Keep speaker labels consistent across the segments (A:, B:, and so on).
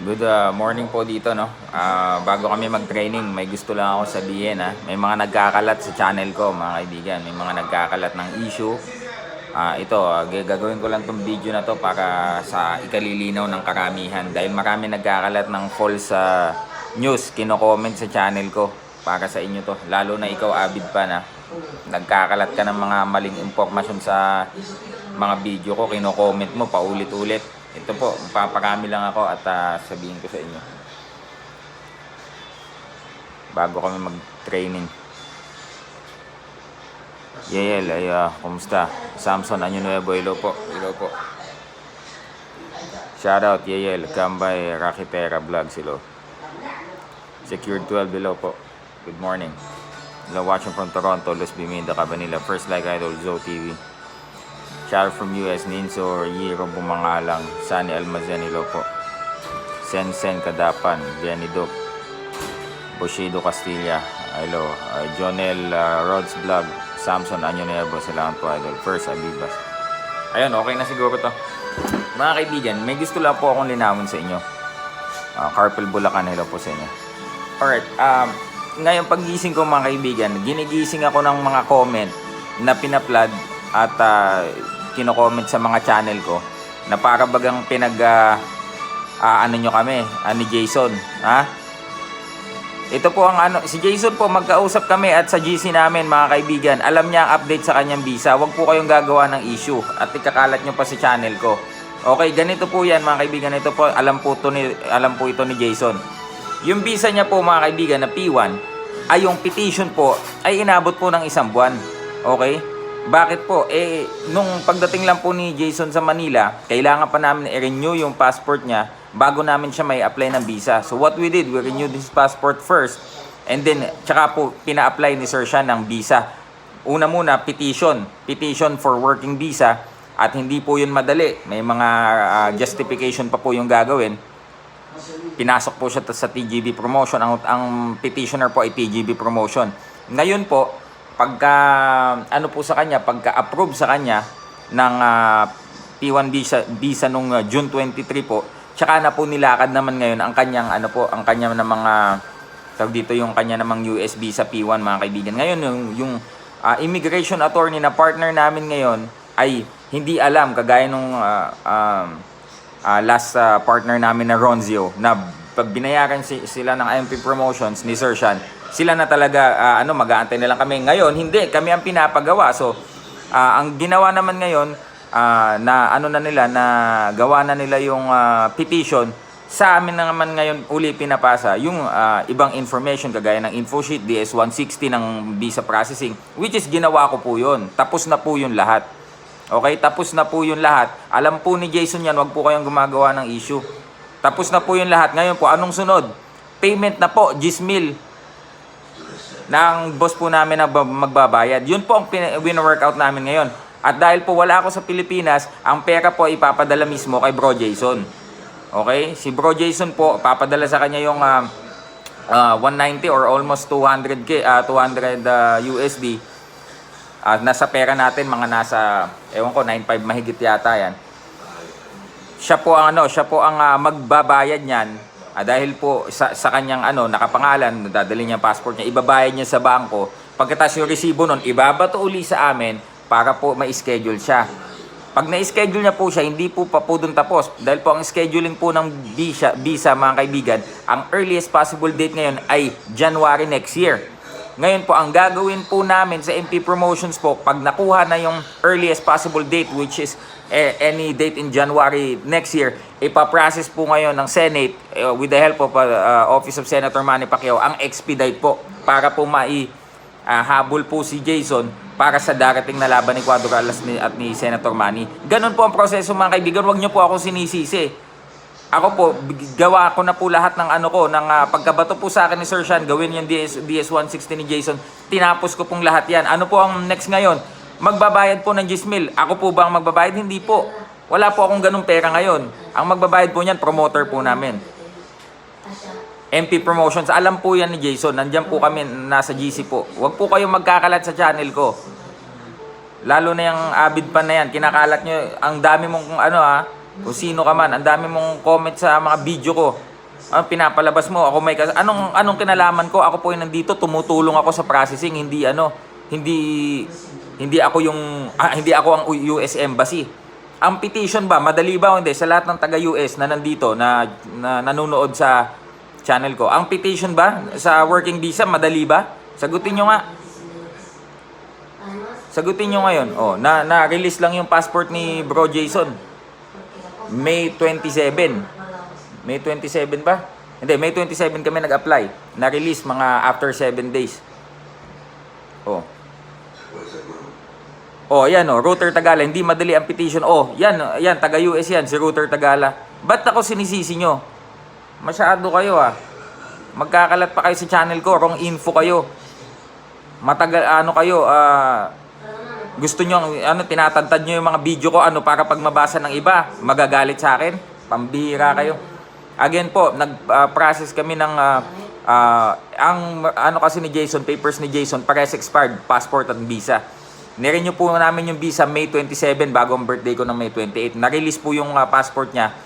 A: Good uh, morning po dito no. Ah, bago kami mag-training, may gusto lang ako sabihin ha. May mga nagkakalat sa channel ko, mga kaibigan. May mga nagkakalat ng issue. Ah, ito, ah, g- gagawin ko lang tong video na to para sa ikalilinaw ng karamihan dahil marami nagkakalat ng false ah, news kino-comment sa channel ko para sa inyo to. Lalo na ikaw avid pa na nagkakalat ka ng mga maling impormasyon sa mga video ko, kino-comment mo paulit-ulit. Ito po, paparami lang ako at ah, sabihin ko sa inyo. Bago kami mag-training. Yeyel, ay ah, kumusta? Samson, Anyo Nuevo, hello po. Hello po. Shoutout, Yeyel, Kambay, Rakitera, Vlogs, hello. Secured 12, hello po. Good morning. Hello, watching from Toronto, Los Biminda, Cabanilla. First like idol, Zoe TV. Shout from US, Ninso, Yiro, Bumangalang, Sunny Almazen, hello po. Sen Sen Kadapan, Benny Doc, Bushido Castilla, hello. Uh, Jonel uh, Rods Vlog, Samson Anyo Nuevo, salamat po idol. First, Abibas. Ayun, okay na siguro to. Mga kaibigan, may gusto lang po akong linawin sa inyo. Uh, Carpel Bulacan, hello po sa inyo. Alright, um, ngayon pagising ko mga kaibigan, ginigising ako ng mga comment na pinaplad at uh, kino-comment sa mga channel ko na para pinag ah, ah, ano nyo kami, ah, ni Jason, ha? Ito po ang ano, si Jason po magkausap kami at sa GC namin mga kaibigan. Alam niya ang update sa kanyang visa. Huwag po kayong gagawa ng issue at ikakalat nyo pa sa channel ko. Okay, ganito po 'yan mga kaibigan. Ito po alam po to ni alam po ito ni Jason. Yung visa niya po mga kaibigan na P1 ay yung petition po ay inabot po ng isang buwan. Okay? Bakit po? Eh, nung pagdating lang po ni Jason sa Manila, kailangan pa namin i-renew yung passport niya bago namin siya may apply ng visa. So what we did, we renewed his passport first and then tsaka po pina-apply ni Sir siya ng visa. Una muna, petition. Petition for working visa at hindi po yun madali. May mga ah, justification pa po yung gagawin pinasok po siya sa TGB promotion. Ang, ang petitioner po ay TGB promotion. Ngayon po, pagka ano po sa kanya, pagka approve sa kanya ng ah, P1 visa, visa nung ah, June 23 po, tsaka na po nilakad naman ngayon ang kanyang ano po, ang kanya na mga tawag dito yung kanya namang US visa P1 mga kaibigan. Ngayon yung yung ah, immigration attorney na partner namin ngayon ay hindi alam kagaya nung ah, um, ah, last ah, partner namin na Ronzio na pag binayaran si, sila ng IMP Promotions ni Sir Sean, sila na talaga ah, ano mag-aantay na lang kami. Ngayon, hindi kami ang pinapagawa. So, ah, ang ginawa naman ngayon ah, na ano na nila na gawa na nila yung ah, petition sa amin na naman ngayon uli pinapasa yung ah, ibang information kagaya ng info sheet DS160 ng visa processing which is ginawa ko po yun. Tapos na po yun lahat. Okay, tapos na po yun lahat. Alam po ni Jason yan, wag po kayong gumagawa ng issue. Tapos na po yun lahat. Ngayon po, anong sunod? Payment na po, Gismil. Ng boss po namin na ba- magbabayad. Yun po ang win-workout namin ngayon. At dahil po wala ako sa Pilipinas, ang pera po ipapadala mismo kay Bro Jason. Okay? Si Bro Jason po, papadala sa kanya yung ah, ah, 190 or almost 200k, ah, 200 ah, USD. Ah, nasa pera natin mga nasa ewan ko 95 mahigit yata yan. Siya po ang ano, siya po ang ah, magbabayad niyan. Ah, dahil po sa, sa kanyang ano nakapangalan, dadali niya passport niya, ibabayad niya sa bangko. Pagkatapos yung resibo nun, ibabato uli sa amin para po ma-schedule siya. Pag na-schedule niya po siya, hindi po pa po doon tapos. Dahil po ang scheduling po ng visa, visa mga kaibigan, ang earliest possible date ngayon ay January next year. Ngayon po, ang gagawin po namin sa MP Promotions po, pag nakuha na yung earliest possible date, which is eh, any date in January next year, ipaprocess po ngayon ng Senate eh, with the help of uh, Office of Senator Manny Pacquiao ang expedite po para po mai ah, habol po si Jason para sa darating na laban ni Cuadro Alas ni, at ni Senator Manny. Ganun po ang proseso mga kaibigan, huwag niyo po ako sinisisi. Ako po, gawa ko na po lahat ng ano ko, ng ah, pagkabato po sa akin ni Sir Sean, gawin yung DS, DS-160 ni Jason, tinapos ko pong lahat yan. Ano po ang next ngayon? Magbabayad po ng Gismil. Ako po ba ang magbabayad? Hindi po. Wala po akong ganung pera ngayon. Ang magbabayad po niyan, promoter po namin. MP Promotions, alam po yan ni Jason. Nandiyan po kami, nasa GC po. Huwag po kayong magkakalat sa channel ko. Lalo na yung avid pa na yan, kinakalat nyo, ang dami mong ano ha, Kung sino ka man, ang dami mong comment sa mga video ko. Ano pinapalabas mo? Ako may kas- anong anong kinalaman ko? Ako po yung nandito, tumutulong ako sa processing, hindi ano, hindi hindi ako yung ah, hindi ako ang US Embassy. Ang petition ba, madali ba o hindi sa lahat ng taga US na nandito na, na nanonood sa channel ko? Ang petition ba sa working visa madali ba? Sagutin nyo nga. Sagutin nyo ngayon. Oh, na na-release lang yung passport ni Bro Jason. May 27. May 27 ba? Hindi, May 27 kami nag-apply. Na-release mga after 7 days. Oh. Oh, yan oh, Router Tagala. Hindi madali ang petition. Oh, yan, yan, taga-US yan, si Router Tagala. Ba't ako sinisisi nyo? Masyado kayo ah. Magkakalat pa kayo sa channel ko, wrong info kayo. Matagal, ano kayo, ah... gusto nyo, ano, tinatantad nyo yung mga video ko, ano, para pag mabasa ng iba, magagalit sa akin. Pambihira kayo. Again po, nag-process kami ng, ah, ah, ang, ano kasi ni Jason, papers ni Jason, pares expired, passport at visa. Nirenew po namin yung visa May 27, bago ang birthday ko ng May 28. Na-release po yung ah, passport niya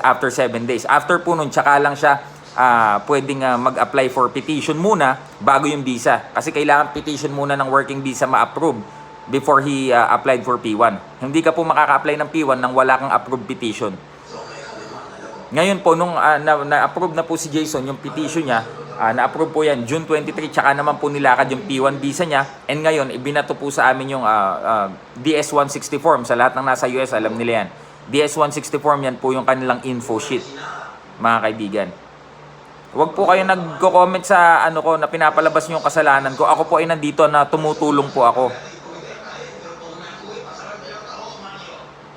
A: after 7 days. After po nun, tsaka lang siya ah, pwedeng ah, mag-apply for petition muna bago yung visa. Kasi kailangan petition muna ng working visa ma-approve before he ah, applied for P1. Hindi ka po makaka-apply ng P1 nang wala kang approved petition. Ngayon po, nung na, na-approve na po si Jason yung petition niya, ah, na-approve po yan June 23, tsaka naman po nilakad yung P1 visa niya. And ngayon, ibinato po sa amin yung ah, ah, DS-160 form. Sa lahat ng nasa US, alam nila yan. DS-160 form yan po yung kanilang info sheet, mga kaibigan. Huwag po kayo nagko-comment sa ano ko na pinapalabas niyo yung kasalanan ko. Ako po ay nandito na tumutulong po ako.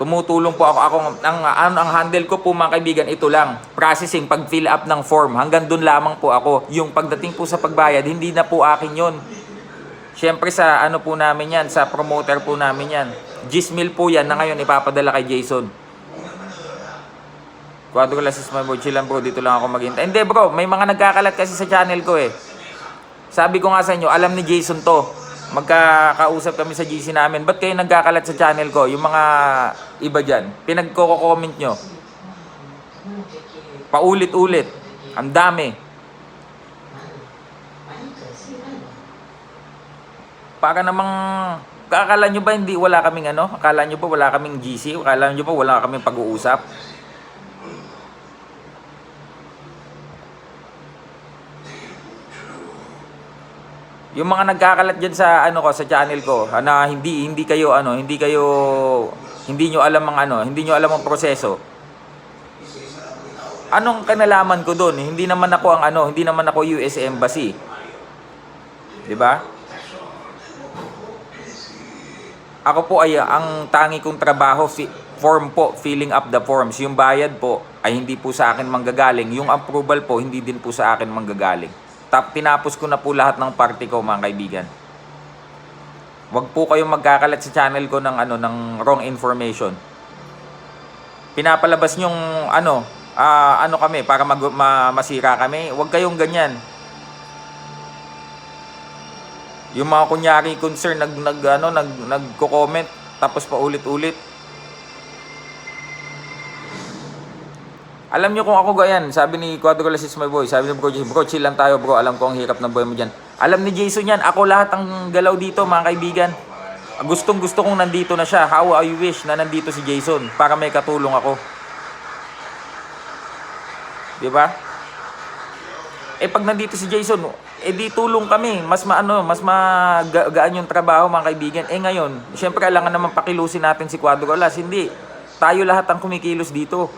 A: Tumutulong po ako. Ako ang, ang, ang handle ko po mga kaibigan, ito lang. Processing, pag fill up ng form. Hanggang doon lamang po ako. Yung pagdating po sa pagbayad, hindi na po akin yon. Siyempre sa ano po namin yan, sa promoter po namin yan. Gismil po yan na ngayon ipapadala kay Jason. Quadro lasis my boy, chill lang bro, dito lang ako maghintay. Hindi bro, may mga nagkakalat kasi sa channel ko eh. Sabi ko nga sa inyo, alam ni Jason to. Magkakausap kami sa GC namin. Ba't kayo nagkakalat sa channel ko? Yung mga iba dyan. Pinagko-comment nyo. Paulit-ulit. Ang dami. Para namang... Akala nyo ba hindi wala kaming ano? Akala nyo ba wala kaming GC? Akala nyo ba wala kaming pag-uusap? Yung mga nagkakalat diyan sa ano ko sa channel ko na hindi hindi kayo ano, hindi kayo hindi nyo alam ang ano, hindi nyo alam ang proseso. Anong kanalaman ko doon? Hindi naman ako ang ano, hindi naman ako US Embassy. 'Di ba? Ako po ay ang tangi kong trabaho form po, filling up the forms. Yung bayad po ay hindi po sa akin manggagaling. Yung approval po hindi din po sa akin manggagaling. Tap, tinapos ko na po lahat ng party ko mga kaibigan. Huwag po kayong magkakalat sa channel ko ng ano ng wrong information. Pinapalabas yung ano, ah, ano kami para mag, ma- masira kami. Huwag kayong ganyan. Yung mga kunyari concern nag nag ano nag nagko-comment tapos pa ulit-ulit. Alam nyo kung ako ganyan, sabi ni Quadrolasis is my boy, sabi ni bro, bro, chill lang tayo bro, alam ko ang hirap ng buhay mo dyan. Alam ni Jason yan, ako lahat ang galaw dito mga kaibigan. Gustong gusto kong nandito na siya, how I wish na nandito si Jason para may katulong ako. Di ba? Eh pag nandito si Jason, eh di tulong kami, mas maano, mas magaan yung trabaho mga kaibigan. Eh ngayon, syempre kailangan naman pakilusin natin si Quadrolas, hindi. Tayo lahat ang kumikilos dito.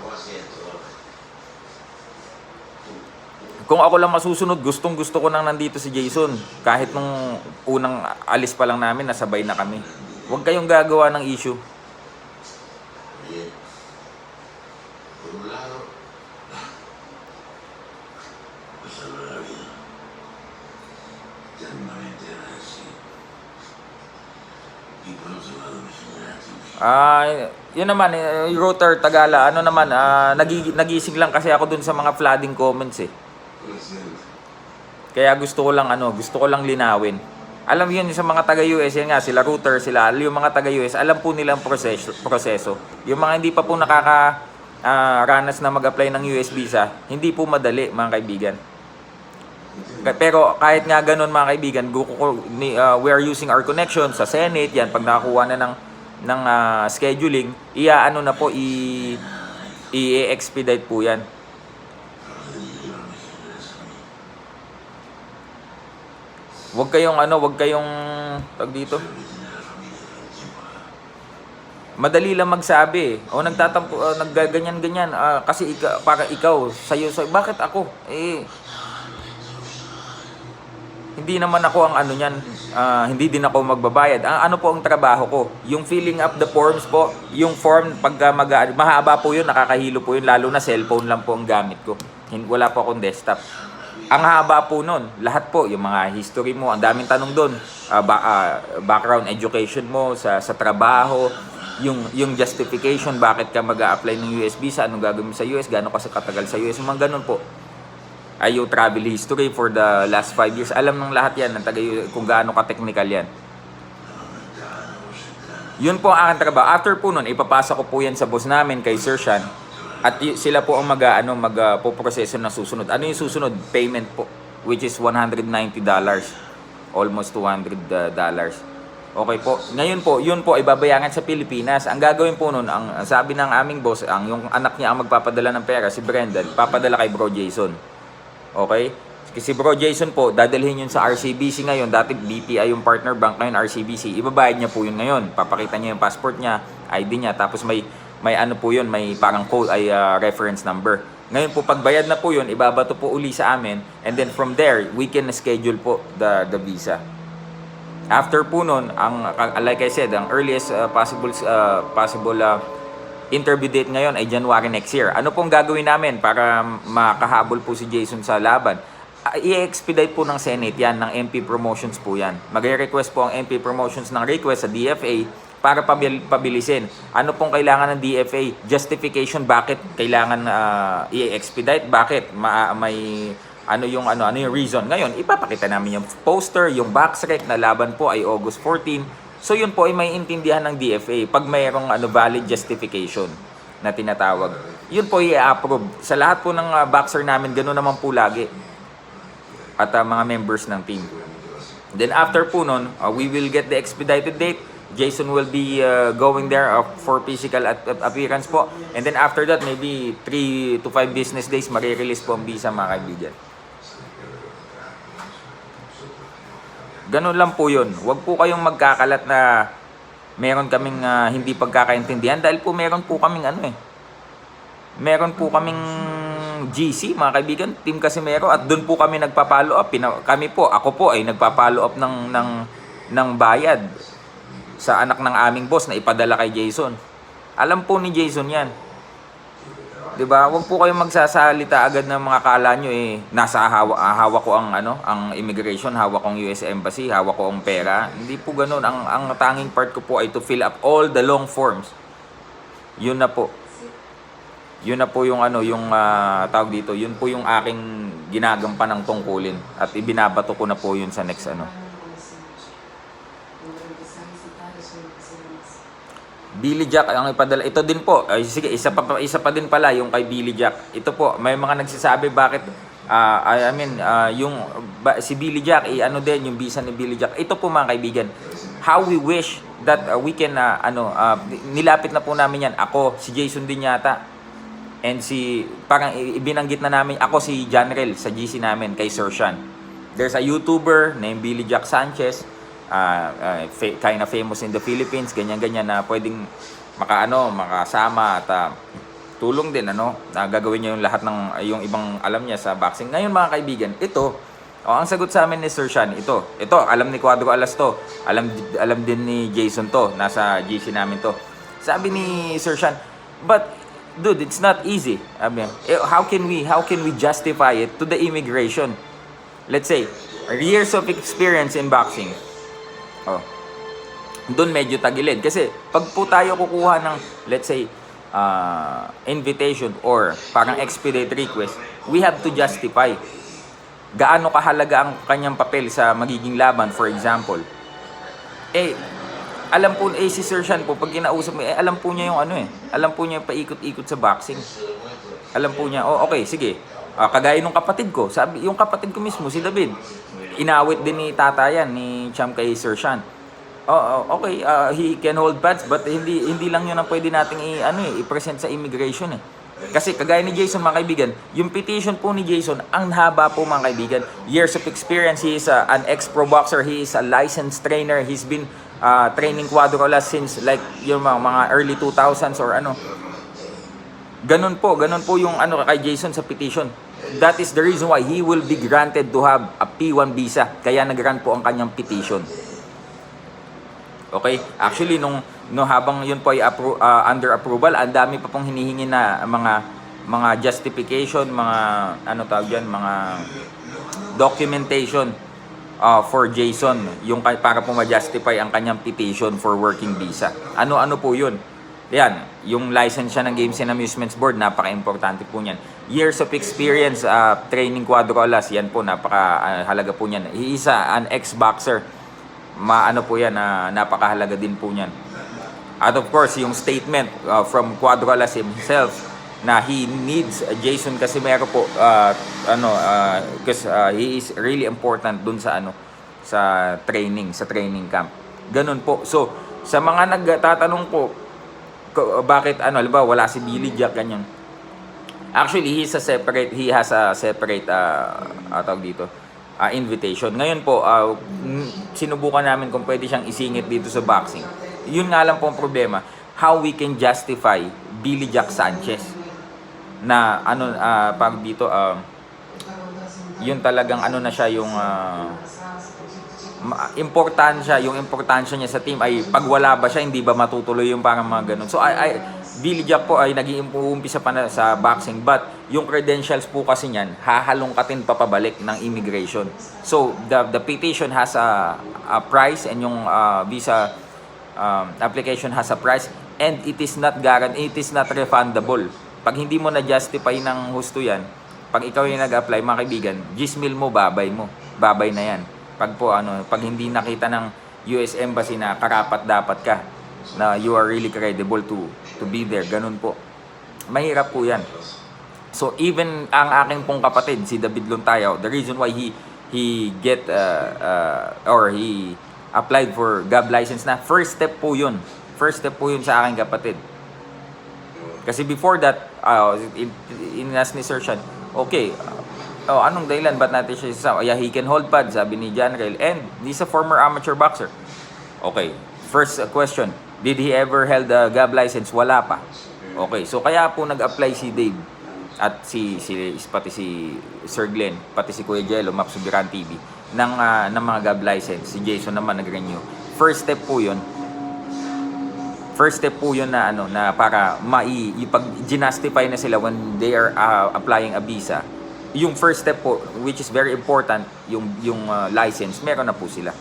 A: Kung ako lang masusunod, gustong gusto ko nang nandito si Jason. Kahit nung unang alis pa lang namin, nasabay na kami. Huwag kayong gagawa ng issue. Ah, yun naman, eh, yung router Tagala, ano naman, ah, nagi, nagising lang kasi ako dun sa mga flooding comments eh. Kaya gusto ko lang ano, gusto ko lang linawin. Alam yun sa mga taga-US, yan nga, sila router, sila, yung mga taga-US, alam po nila ang proseso, proseso. Yung mga hindi pa po nakaka, ah, ranas na mag-apply ng US visa, hindi po madali mga kaibigan. Ka- Pero kahit nga ganun mga kaibigan, ah, we are using our connection sa Senate, yan, pag nakakuha na ng, ng ah, scheduling, iaano na po, i, i-expedite po yan. Huwag kayong ano, huwag kayong tag dito. Madali lang magsabi. O nagtatampo, uh, naggaganyan-ganyan ah, kasi ika, para ikaw, sa'yo, sa'yo, bakit ako? Eh, hindi naman ako ang ano niyan, ah, hindi din ako magbabayad. Ang ano po ang trabaho ko? Yung filling up the forms po, yung form pagka mag mahaba po yun, nakakahilo po yun, lalo na cellphone lang po ang gamit ko. Wala po akong desktop. Ang haba po nun, lahat po, yung mga history mo, ang daming tanong doon, Ah, ba- ah, background education mo sa sa trabaho, yung yung justification bakit ka mag-a-apply ng US visa, anong gagawin mo sa US, gaano ka sa katagal sa US, mga ganun po ay yung travel history for the last 5 years. Alam ng lahat yan, ng taga, kung gaano ka-technical yan. Yun po ang aking trabaho. After po nun, ipapasa ko po yan sa boss namin, kay Sir Sean. At sila po ang mag, ano, mag uh, poproseso na susunod. Ano yung susunod? Payment po, which is $190. Almost $200 dollars. Okay po. Ngayon po, yun po ay babayangan sa Pilipinas. Ang gagawin po nun, ang sabi ng aming boss, ang yung anak niya ang magpapadala ng pera, si Brendan, papadala kay Bro Jason. Okay? Kasi bro Jason po, dadalhin yun sa RCBC ngayon. Dati BPI yung partner bank, ngayon RCBC. Ibabayad niya po yun ngayon. Papakita niya yung passport niya, ID niya. Tapos may, may ano po yun, may parang code, ay ah, reference number. Ngayon po, pagbayad na po yun, ibabato po uli sa amin. And then from there, we can schedule po the, the visa. After po nun, ang, like I said, ang earliest uh, possible, uh, possible uh, interview date ngayon ay January next year. Ano pong gagawin namin para makahabol po si Jason sa laban? I-expedite po ng Senate yan, ng MP Promotions po yan. Magre-request po ang MP Promotions ng request sa DFA para pabil- pabilisin. Ano pong kailangan ng DFA? Justification bakit kailangan ah, i-expedite? Bakit? Ma- may ano yung ano ano yung reason. Ngayon, ipapakita namin yung poster, yung boxrec na laban po ay August 14. So yun po ay may intindihan ng DFA pag mayroong ano valid justification na tinatawag. Yun po i-approve. Sa lahat po ng ah, boxer namin, ganoon naman po lagi. At ah, mga members ng team. Then after po nun, uh, we will get the expedited date. Jason will be uh, going there uh, for physical at, at appearance po. And then after that, maybe 3 to 5 business days, marirelease po ang visa mga kaibigan. Ganun lang po yun. Huwag po kayong magkakalat na meron kaming ah, hindi pagkakaintindihan dahil po meron po kaming ano eh. Meron po kaming GC, mga kaibigan, Team Casimero at doon po kami nagpa-follow up. Pina- kami po, ako po ay nagpa-follow up ng ng ng bayad sa anak ng aming boss na ipadala kay Jason. Alam po ni Jason 'yan. 'Di ba? Huwag po kayong magsasalita agad ng mga kala nyo eh nasa hawak, hawak ko ang ano, ang immigration, hawak ko ang US embassy, hawak ko ang pera. Hindi po ganoon. Ang ang tanging part ko po ay to fill up all the long forms. Yun na po. Yun na po yung ano, yung ah, tawag dito, yun po yung aking ginagampan ng tungkulin at ibinabato ko na po yun sa next ano. Billy Jack ang ipadala. Ito din po. Ay, sige, isa pa isa pa din pala yung kay Billy Jack. Ito po, may mga nagsasabi bakit ah, I mean, ah, yung ba, si Billy Jack, eh, ano din yung visa ni Billy Jack. Ito po mga kaibigan. How we wish that ah, we can ah, ano ah, nilapit na po namin yan. Ako, si Jason din yata. And si parang ibinanggit na namin ako si John Rel sa GC namin kay Sir Sean. There's a YouTuber named Billy Jack Sanchez uh, uh, fa- kind of famous in the Philippines, ganyan-ganyan na pwedeng makaano, makasama at ah, tulong din ano, na gagawin niya yung lahat ng yung ibang alam niya sa boxing. Ngayon mga kaibigan, ito Oh, ang sagot sa amin ni Sir Sean, ito. Ito, alam ni Cuadro Alas to. Alam alam din ni Jason to. Nasa GC namin to. Sabi ni Sir Sean, but dude, it's not easy. Sabi niya, "Eh, how can we how can we justify it to the immigration? Let's say, years of experience in boxing. Oh. Doon medyo tagilid kasi pag po tayo kukuha ng let's say uh, invitation or parang expedite request, we have to justify gaano kahalaga ang kanyang papel sa magiging laban for example. Eh alam po, eh si Sir Sean po, pag kinausap mo, eh, alam po niya yung ano eh. Alam po niya yung paikot-ikot sa boxing. Alam po niya, oh okay, sige. Ah, kagaya nung kapatid ko, sabi, yung kapatid ko mismo, si David, inawit din ni tata yan, ni Cham kay Sir Sean. Oh, okay, ah, he can hold pads, but hindi hindi lang yun ang pwede nating i, ano, eh, i-present sa immigration eh. Kasi kagaya ni Jason mga kaibigan, yung petition po ni Jason, ang haba po mga kaibigan. Years of experience, he is a- an ex-pro boxer, he is a licensed trainer, he's been uh, training quadrulas since like yung mga, mga early 2000s or ano. Ganun po, ganun po yung ano kay Jason sa petition. That is the reason why he will be granted to have a P1 visa. Kaya nag-grant po ang kanyang petition. Okay? Actually, nung, no, habang yun po ay appro- ah, under approval, ang dami pa pong hinihingi na mga mga justification, mga ano tawag yan, mga documentation ah, for Jason, yung para po ma-justify ang kanyang petition for working visa. Ano-ano po yun? Yan, yung license siya ng Games and Amusements Board, napaka-importante po niyan. Years of experience, ah, training quadrolas, yan po, napaka-halaga po niyan. He is ah, an ex-boxer maano po yan na napakahalaga din po niyan. At of course, yung statement uh, from Quadralas himself na he needs uh, Jason Casimero po uh, ano because uh, he is really important dun sa ano sa training, sa training camp. Ganun po. So, sa mga nagtatanong po bakit ano, halimbawa wala si Billy Jack ganyan. Actually, he's a separate, he has a separate, uh, uh, tawag dito, uh, invitation. Ngayon po, uh, sinubukan namin kung pwede siyang isingit dito sa boxing. Yun nga lang po ang problema, how we can justify Billy Jack Sanchez na ano, uh, pag dito, uh, yun talagang ano na siya yung uh, importansya, yung importansya niya sa team ay pag wala ba siya, hindi ba matutuloy yung parang mga ganun. So, I, I, Billy Jack po ay naging uumpisa pa na sa boxing but yung credentials po kasi niyan hahalongkatin pa pabalik ng immigration. So, the, the petition has a, a price and yung uh, visa um, application has a price and it is not guaranteed, it is not refundable. Pag hindi mo na-justify ng husto yan, pag ikaw yung nag-apply, mga kaibigan, gismil mo, babay mo. Babay na yan. Pag po, ano, pag hindi nakita ng US Embassy na karapat dapat ka, na you are really credible to to be there, ganun po. Mahirap po yan. So even ang aking pong kapatid, si David Luntayaw, the reason why he he get uh, uh, or he applied for GAB license na, first step po yun. First step po yun sa aking kapatid. Kasi before that, uh, in, inas ni Sir Sean, okay, uh, oh, anong dahilan ba't natin siya sa Yeah, he can hold pad, sabi ni John Rail. And he's a former amateur boxer. Okay, first uh, question, did he ever held a GAB license? Wala pa. Okay, so kaya po nag-apply si Dave at si, si pati si Sir Glenn, pati si Kuya Jello, Map Subiran TV ng, ah, ng mga GAB license. Si Jason naman nag-renew. First step po 'yun first step po yun na ano na para mai ipag justify na sila when they are uh, applying a visa yung first step po which is very important yung yung uh, license meron na po sila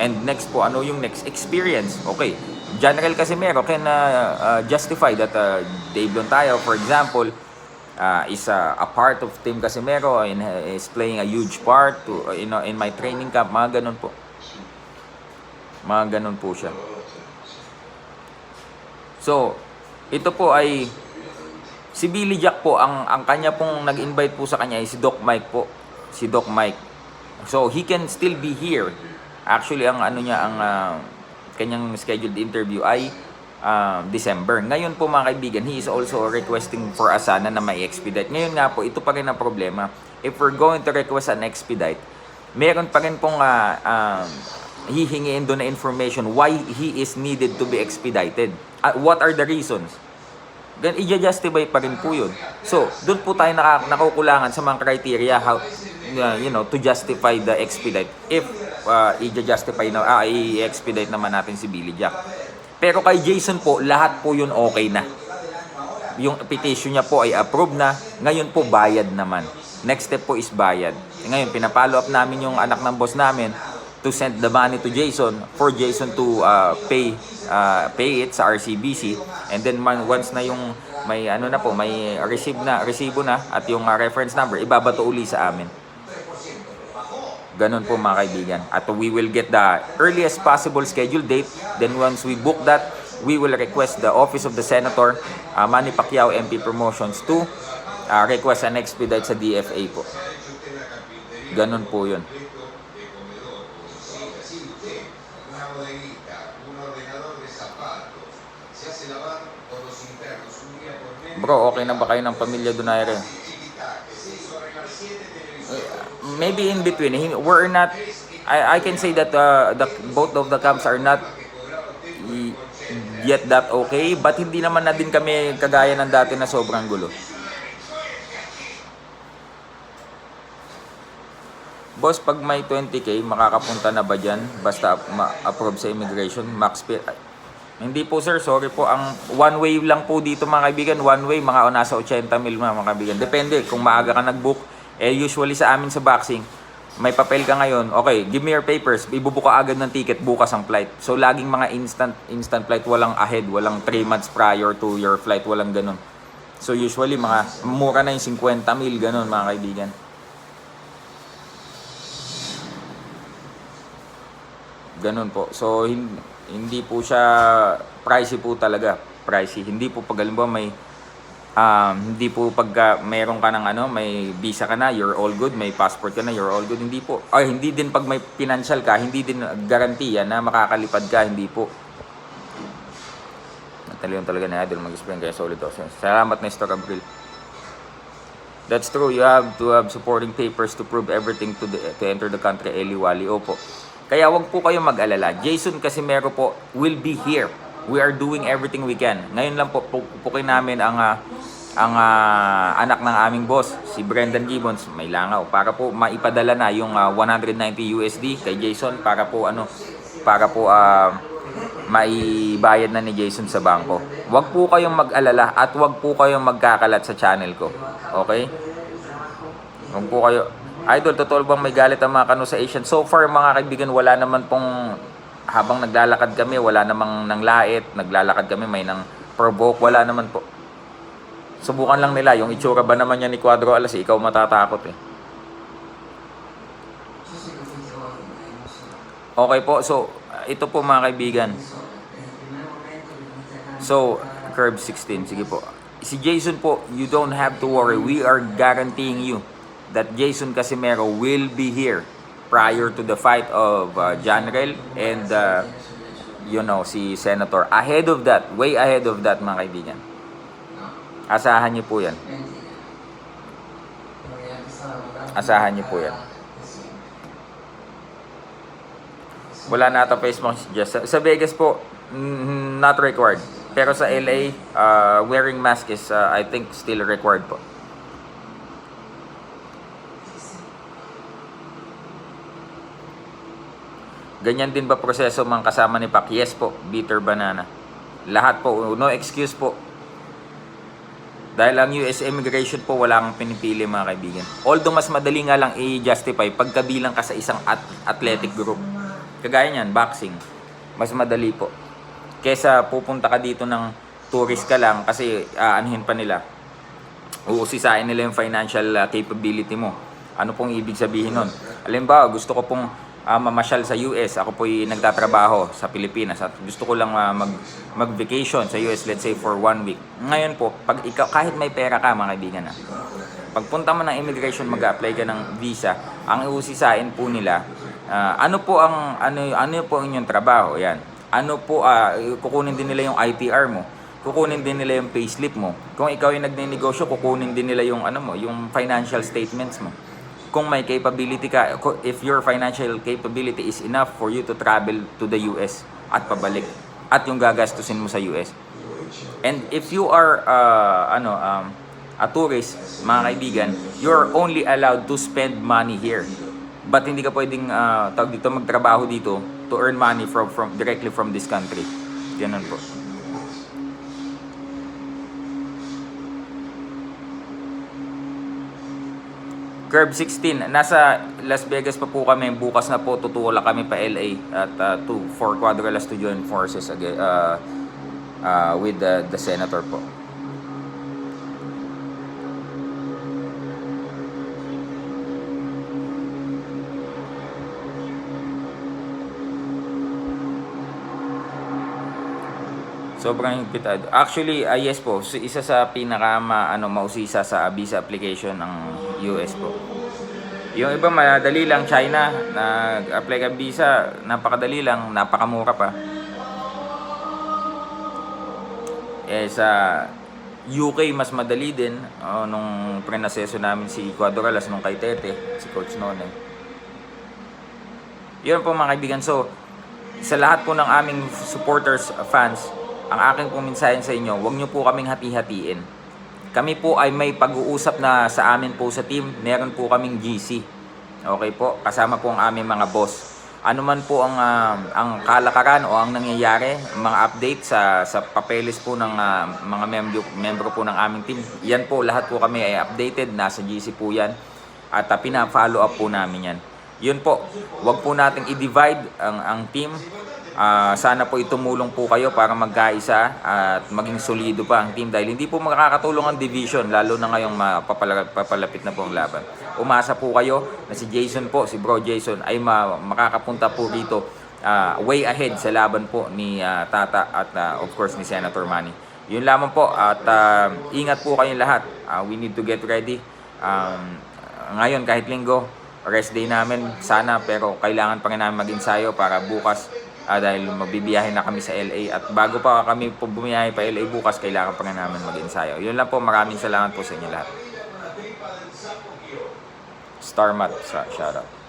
A: and next po ano yung next experience okay General Casimero can uh, uh, justify that uh, Dave Lontayo for example uh, is uh, a part of Team Casimero and uh, is playing a huge part to uh, you know, in my training camp mga ganun po mga ganun po siya So, ito po ay si Billy Jack po ang ang kanya pong nag-invite po sa kanya ay si Doc Mike po. Si Doc Mike. So, he can still be here. Actually, ang ano niya ang ah, kanyang scheduled interview ay ah, December. Ngayon po mga kaibigan, he is also requesting for us sana na may expedite. Ngayon nga po, ito pa rin ang problema. If we're going to request an expedite, meron pa rin pong ah, um, hihingiin doon na information why he is needed to be expedited. At what are the reasons? Then, i-justify pa rin po yun. So, doon po tayo naka, nakukulangan sa mga criteria how, uh, you know, to justify the expedite. If uh, i-justify na, ah, i-expedite naman natin si Billy Jack. Pero kay Jason po, lahat po yun okay na. Yung petition niya po ay approved na. Ngayon po, bayad naman. Next step po is bayad. Ngayon, pinapollow up namin yung anak ng boss namin to send the money to Jason for Jason to uh, pay uh, pay it sa RCBC and then man, once na yung may ano na po may receive na resibo na at yung uh, reference number ibabato uli sa amin Ganun po mga kaibigan. At we will get the earliest possible schedule date. Then once we book that, we will request the Office of the Senator, uh, Manny Pacquiao MP Promotions to uh, request an expedite sa DFA po. Ganun po yun. Bro, okay na ba kayo ng pamilya Donaire? Maybe in between. Hin- We're not, I, I can say that uh, the, both of the camps are not yet that okay, but hindi naman na din kami kagaya ng dati na sobrang gulo. Boss, pag may 20k, makakapunta na ba dyan? Basta ma-approve sa immigration, max pay. ay, Hindi po sir, sorry po. Ang one way lang po dito mga kaibigan, one way, mga nasa 80 mil mga, mga kaibigan. Depende, kung maaga ka nag-book, eh usually sa amin sa boxing, may papel ka ngayon, okay, give me your papers, ibubuka agad ng ticket, bukas ang flight. So laging mga instant instant flight, walang ahead, walang 3 months prior to your flight, walang ganun. So usually mga mura na yung 50 mil, ganun mga kaibigan. Ganun po. So, hin- hindi po siya pricey po talaga. Pricey. Hindi po pag may um, hindi po pagka meron ka ng ano, may visa ka na, you're all good, may passport ka na, you're all good. Hindi po. Ay, hindi din pag may financial ka, hindi din garantiya na makakalipad ka, hindi po. Nataliyon talaga na idol mag-explain kaya solid ako. Salamat na Mr. Gabriel. That's true. You have to have supporting papers to prove everything to the, to enter the country. Eli Wali. Opo. Kaya wag po kayong mag-alala. Jason Casimero po will be here. We are doing everything we can. Ngayon lang po pu- pupukin namin ang ah, ang ah, anak ng aming boss, si Brendan Gibbons, may langaw para po maipadala na yung ah, 190 USD kay Jason para po ano para po ah, maibayad na ni Jason sa bangko. Huwag po kayong mag-alala at huwag po kayong magkakalat sa channel ko. Okay? Huwag po kayo... Idol, totoo bang may galit ang mga kano sa Asian? So far, mga kaibigan, wala naman pong... Habang naglalakad kami, wala namang nanglait. Naglalakad kami, may nang provoke. Wala naman po. Subukan lang nila. Yung itsura ba naman yan ni Quadro Alas, eh, ikaw matatakot eh. Okay po, so ito po mga kaibigan. So, curve 16, sige po. Si Jason po, you don't have to worry. We are guaranteeing you that Jason Casimero will be here prior to the fight of uh, Janrel and uh, you know, si Senator. Ahead of that, way ahead of that mga kaibigan. Asahan niyo po yan. Asahan niyo po yan. Wala na ata face mask. Sa, sa Vegas po, not required. Pero sa LA, uh, wearing mask is, uh, I think, still required po. Ganyan din ba proseso mga kasama ni Pac? Yes po, bitter banana. Lahat po, no excuse po. Dahil ang US immigration po wala kang pinipili mga kaibigan. Although mas madali nga lang i-justify pagkabilang ka sa isang at- athletic group. Kagaya niyan, boxing. Mas madali po. Kesa pupunta ka dito ng tourist ka lang kasi aanhin pa nila. Uusisain nila yung financial uh, capability mo. Ano pong ibig sabihin nun? Halimbawa, gusto ko pong uh, mamasyal sa US. Ako po'y nagtatrabaho sa Pilipinas at gusto ko lang uh, mag, mag-vacation sa US, let's say for one week. Ngayon po, pag ikaw, kahit may pera ka, mga kaibigan na, pagpunta mo ng immigration, mag-apply ka ng visa, ang iusisain po nila, ah, ano po ang ano ano po ang inyong trabaho? Yan. Ano po ah, kukunin din nila yung ITR mo. Kukunin din nila yung payslip mo. Kung ikaw yung nagnenegosyo, kukunin din nila yung ano mo, yung financial statements mo. Kung may capability ka, if your financial capability is enough for you to travel to the US at pabalik at yung gagastusin mo sa US. And if you are uh, ano um, a tourist, mga kaibigan, you're only allowed to spend money here. But hindi ka pwedeng uh, tawag dito magtrabaho dito to earn money from from directly from this country. Ganun po. Curve 16, nasa Las Vegas pa po kami. Bukas na po tutula kami pa LA at uh, to for Quadrilas to join forces again uh, uh, with the, the senator po. Sobrang higpitado. Actually, ah, yes po, isa sa pinaka ma, ano, mausisa sa visa application ng US po. Yung iba madali lang, China, nag-apply ka visa, napakadali lang, napakamura pa. Eh sa UK mas madali din, oh, nung prenaseso namin si Quadralas nung kay Tete, si Coach Nonay. Yun po mga kaibigan. So, sa lahat po ng aming supporters, uh, fans, ang aking pong mensahe sa inyo, huwag nyo po kaming hati-hatiin. Kami po ay may pag-uusap na sa amin po sa team. Meron po kaming GC. Okay po, kasama po ang aming mga boss. Ano man po ang ah, ang kalakaran o ang nangyayari, mga update sa sa papeles po ng ah, mga membro membro po ng aming team. Yan po lahat po kami ay updated, nasa GC po 'yan. At uh, pina-follow up po namin 'yan. Yun po, wag po nating i-divide ang ang team. Ah, sana po itumulong po kayo para magkaisa at maging solido pa ang team dahil hindi po makakatulong ang division lalo na ngayong papalapit na po ang laban. Umasa po kayo na si Jason po, si Bro Jason ay ma- makakapunta po dito ah, way ahead sa laban po ni ah, Tata at ah, of course ni Senator Manny. Yun lamang po at ah, ingat po kayong lahat. Ah, we need to get ready. Um, ngayon kahit linggo, rest day namin sana pero kailangan pa rin namin mag-ensayo para bukas ah, dahil magbibiyahe na kami sa LA at bago pa kami po bumiyahe pa LA bukas kailangan pa rin namin mag-ensayo. Yun lang po, maraming salamat po sa inyo lahat. Starmat, shoutout.